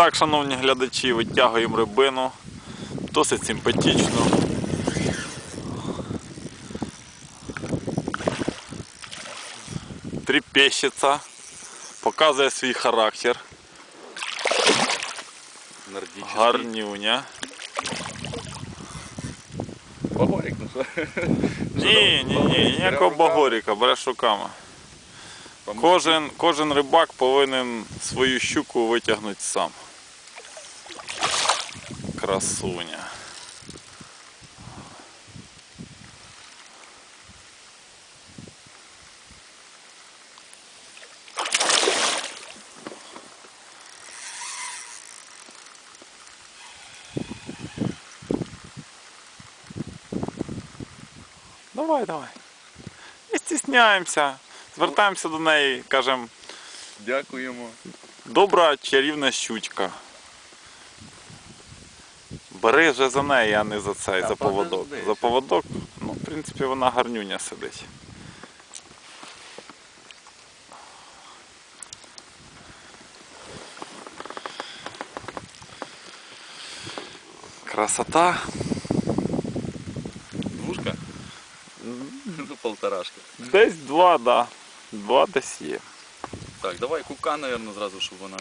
так, шановні глядачі, витягуємо рибину. Досить симпатично. Тріпещеться, показує свій характер. Гарнюня. Багорик, ну що? Ні, ні, ні, ніякого багоріка, береш руками. Кожен, кожен рибак повинен свою щуку витягнути сам. Красуня. Давай, давай. Не стісняємося. Звертаємося до неї, кажемо, Дякуємо. добра чарівна щучка. Бери вже за неї, а не за цей, за поводок. За поводок, ну, в принципі, вона гарнюня сидить. Красота. Двушка? Ну, полторашка. Десь два, да. Два десь є. Так, давай кука, наверное, зразу, щоб вона